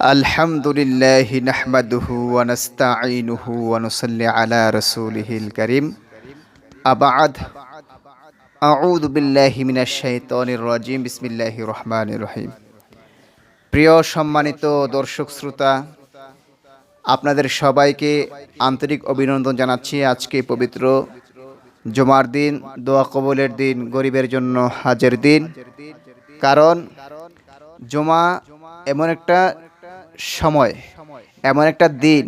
الحمد لله نحمده ونستعينه ونصلي على رسوله الكريم أبعد أعوذ بالله من الشيطان الرجيم بسم الله الرحمن الرحيم প্রিয় সম্মানিত দর্শক শ্রোতা আপনাদের সবাইকে আন্তরিক অভিনন্দন জানাচ্ছি আজকে পবিত্র জমার দিন দোয়া কবলের দিন গরিবের জন্য হাজের দিন কারণ জমা এমন একটা সময়, এমন একটা দিন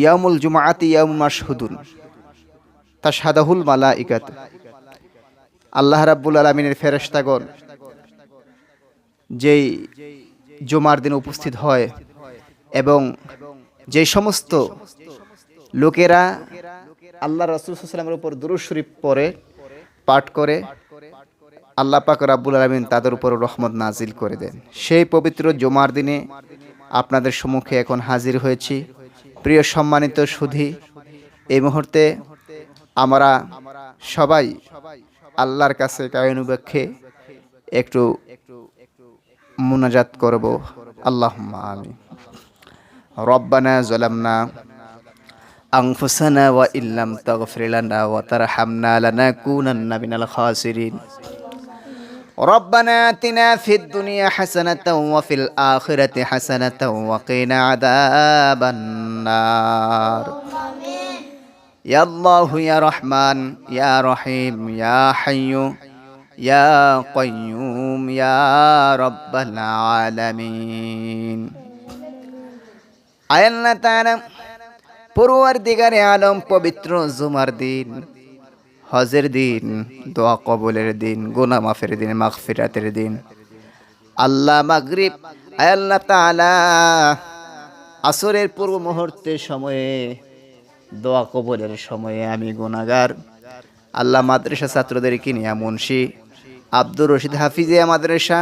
ইয়ামুল জুমাআতি ইয়ামুল মাসহুদুন তা সাদাহুল মালা ইকাত আল্লাহ রাব্বুল আলমিনের ফেরেশতাগণ, যেই জুমার দিন উপস্থিত হয় এবং যে সমস্ত লোকেরা আল্লাহ রসুলামের উপর দুরুদ শরীফ পড়ে, পাঠ করে, আল্লাহ পাক রাব্বুল আলমিন তাদের উপর রহমত নাজিল করে দেন। সেই পবিত্র জুমার দিনে আপনাদের সম্মুখে এখন হাজির হয়েছি। প্রিয় সম্মানিত সুধি, এই মুহূর্তে আমরা সবাই আল্লাহর কাছে কায়নুবাক্ষে একটু মুনাজাত করব। আল্লাহ আমি রব্বানা জলামনা আংফুসানা ওয়া ইল্লাম তাগফির লানা ওয়া তারহামনা লানাকুনান্না মিনাল খাসিরিন। ربنا آتنا في الدنيا حسنة وفي الآخرة حسنة وقنا عذاب النار يا الله يا رحمن يا رحيم يا حي يا قيوم يا رب العالمين আয়াল্লাহ তাআলা পড়ুয়ার দিগারে আলম পবিত্র জুমার দিন হজের দিন, দোয়া কবলের দিন গোনা মাফের দিন, মাগফিরাতের দিন। আল্লাহ মাগরিব। আয়াল্লাহ তাআলা, আসরের পূর্ব মুহূর্তের সময়ে, দোয়া কবলের সময়ে আমি গুনাগার আল্লাহ মাদ্রাসা ছাত্রদেরকে নিয়ে মুন্সি। আব্দুর রশিদ হাফিজে মাদ্রাসা।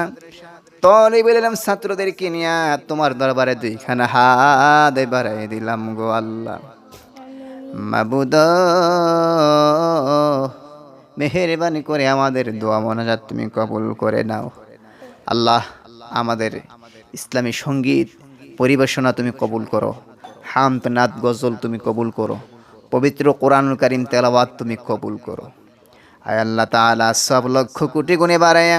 তলিবুল ইলম ছাত্রদেরকে নিয়ে তোমার দরবারে দুইখানা হাত বাড়াই দিলাম গো আল্লাহ। মাবুদ, মেহেরবানি করে আমাদের দোয়া মনাজাত তুমি কবুল করে নাও। আল্লাহ আমাদের ইসলামী সংগীত পরিবেশনা তুমি কবুল করো। হামদ নাদ গজল তুমি কবুল করো। পবিত্র কোরআনুল করিম তেলাওয়াত তুমি কবুল করো। আয় আল্লাহ তাআলা সব লক্ষ কোটি গুণে বাড়ায়।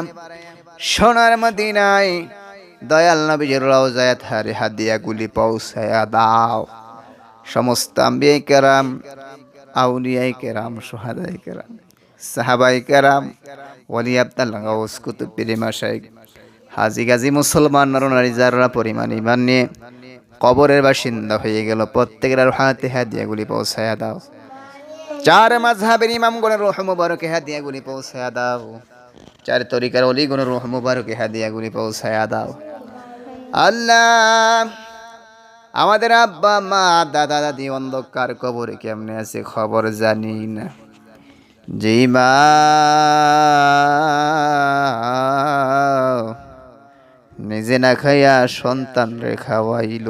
সোনার মদিনায় দয়াল নবীজির রওজায় হারে হাদিয়া গুলি পৌঁছায়া দাও। সমস্ত আম্বিয়াই কেরাম, আউলিয়াই কেরাম, সোহাদাই কেরাম, সাহাবাই কেরাম ওলি আবদাল্লাহ গাউস কুতুব পিরিমা শাইখ হাজি গাজী মুসলমান নরনারী যারা পরিমাণ ইমান নিয়ে কবরের বাসিন্দা হয়ে গেল, প্রত্যেকের আর হাতে হাদিয়াগুলি পৌঁছায়া দাও। চার মাঝহাবের ইমামগণের রোহ মুবারকে হাদিয়াগুলি পৌঁছায়া দাও। চার তরিকার অলিগণের রোহ মুবারকে হাদিয়াগুলি পৌঁছায়া দাও। আল্লাহ আমাদের আব্বা, মা, দাদা, দাদি অন্ধকার কবরে কেমনে আছে খবর জানি না। যেই মা নিজে না খাইয়া সন্তান রে খাওয়াইল।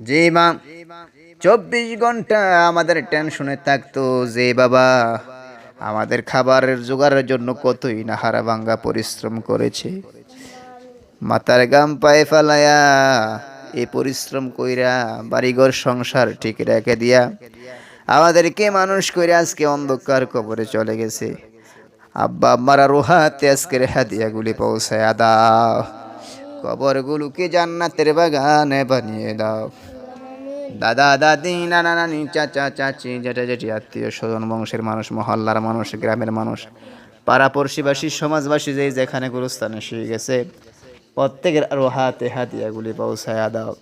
যে মা চব্বিশ ঘণ্টা আমাদের টেনশনে থাকতো যে, বাবা, আমাদের খাবারের জোগাড়ের জন্য কতই না হারা ভাঙ্গা পরিশ্রম করেছে। মাতার গাম পায়ে ফেলায়া এই পরিশ্রম কইরা বাড়িঘর সংসার ঠিক রেখে দিয়া আমাদেরকে মানুষ করে আজকে অন্ধকার কবরে চলে গেছে। আব্বা, আম্মারা রোহাতে আজকের হাদিয়াগুলি পৌঁছায় দাও। কবরগুলোকে জান্নাতের বাগানে বানিয়ে দাও। দাদা, দাদি, নানা, নানি, চাচা, চাচি জেঠা জেঠি আত্মীয় স্বজন, বংশের মানুষ, মহল্লার মানুষ, গ্রামের মানুষ পাড়া পড়শিবাসী সমাজবাসী, যেই যেখানে গুরুস্থানে শুয়ে গেছে। প্রত্যেকের আরও হাতে হাতিয়াগুলি পৌঁছায় দাও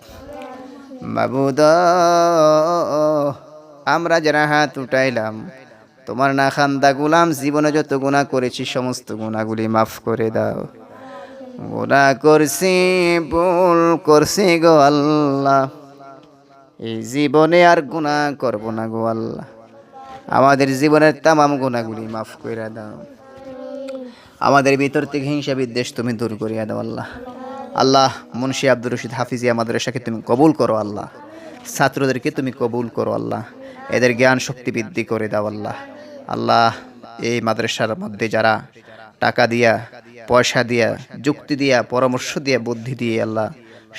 বাবুদ আমরা যারা হাত উঠাইলাম, তোমার না খান্দা গুলাম, জীবনে যত গুণা করেছি, সমস্ত গুণাগুলি মাফ করে দাও। গুণা করছি, ভুল করছি গো আল্লাহ। এই জীবনে আর গুণা করব না গো আল্লাহ। আমাদের জীবনের তামাম গুণাগুলি মাফ করে দাও। আমাদের ভিতর থেকে হিংসা বিদ্বেষ তুমি দূর করিয়া দাও আল্লাহ। আল্লাহ মুন্সি আব্দুর রশিদ হাফিজিয়া মাদ্রাসাকে তুমি কবুল করো, আল্লাহ। ছাত্রদেরকে তুমি কবুল করো, আল্লাহ। এদের জ্ঞান শক্তি বৃদ্ধি করে দাও, আল্লাহ। আল্লাহ, এই মাদ্রাসার মধ্যে যারা টাকা দিয়া, পয়সা দিয়া, যুক্তি দিয়া, পরামর্শ দিয়া, বুদ্ধি দিয়ে, আল্লাহ,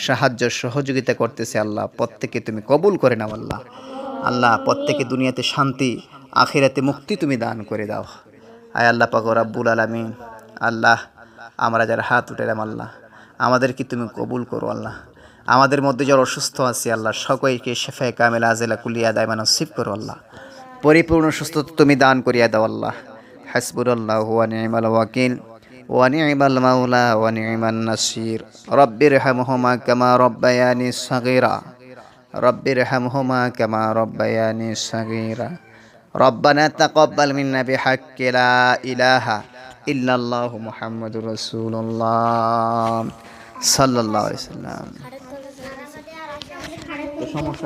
সাহায্য, সহযোগিতা করতেছে, আল্লাহ প্রত্যেকে তুমি কবুল করে নাও, আল্লাহ। আল্লাহ, প্রত্যেকে দুনিয়াতে শান্তি, আখিরাতে মুক্তি তুমি দান করে দাও। আয় আল্লাহ পাক রাব্বুল আলামিন। আল্লাহ, আমরা যারা হাত উঠেলাম আল্লাহ আমাদেরকে তুমি কবুল করো আল্লাহ আমাদের মধ্যে যারা অসুস্থ আছে আল্লাহ সকলকে শেফায় কামেল আজেলা কুলিয়া দায় নসিব করো আল্লাহ পরিপূর্ণ সুস্থতা তুমি দান করিয়া দাও আল্লাহ হাসবুল্লাহ ওয়া নি'মাল ওয়াকিল ওয়া নি'মাল মাওলা ওয়া নি'মান নাসির রব্বির হামহুমা কামা রব্বায়ানি সাগীরা রব্বির হামহুমা কামা রব্বায়ানি সাগীরা ربنا تقبل منا بحق لا إله ইল্লাল্লাহ মোহাম্মদুর রসুল্লাহ সাল্লাহ সাল্লাম সমস্যা